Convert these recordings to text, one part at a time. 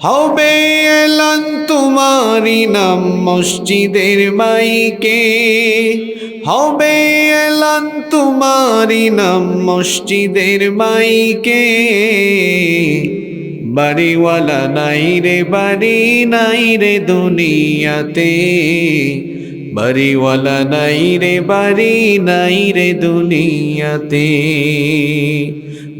হবে এলান তোমারি নাম মসজিদের মাইকে। হবে এলান তোমারি নাম মসজিদের মাইকে। বাড়িওয়ালা নাই রে, বাড়ি নাই রে দুনিয়াতে। বাড়িওয়ালা নাই রে, বাড়ি নাই রে দুনিয়াতে।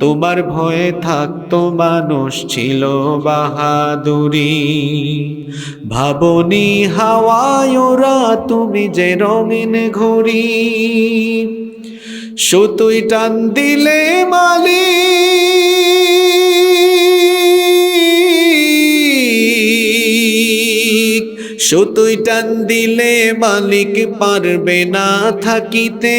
তোমার ভয়ে থাকতো মানুষ ছিল বাহাদুরি। ভাবনি হাওয়ায় ওরা তুমি যে রঙিন ঘুরি সুতুই টান দিলে মালিক। সুতুই টান দিলে মালিক পারবে না থাকিতে।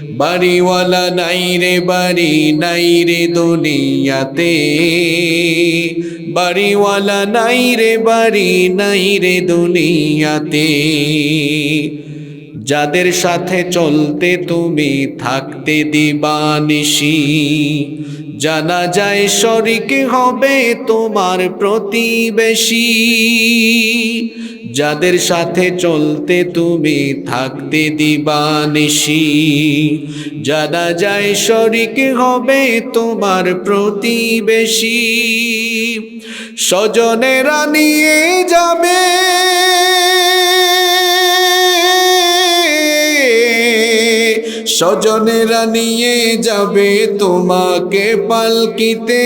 বাড়িওয়ালা নাই রে, বাড়ি নাই রে দুনিয়াতে। বাড়িওয়ালা নাই রে, বাড়ি নাই রে দুনিয়াতে। যাদের সাথে চলতে তুমি থাকতে দিবানিসি জানা যায় শরিক হবে তোমার প্রতিবেশী। যাদের সাথে চলতে তুমি থাকতে দিবানিসি জানা যায় শরিক হবে তোমার প্রতিবেশী। স্বজনেরা নিয়ে যাবে। স্বজনেরা নিয়ে যাবে তোমাকে পালকিতে।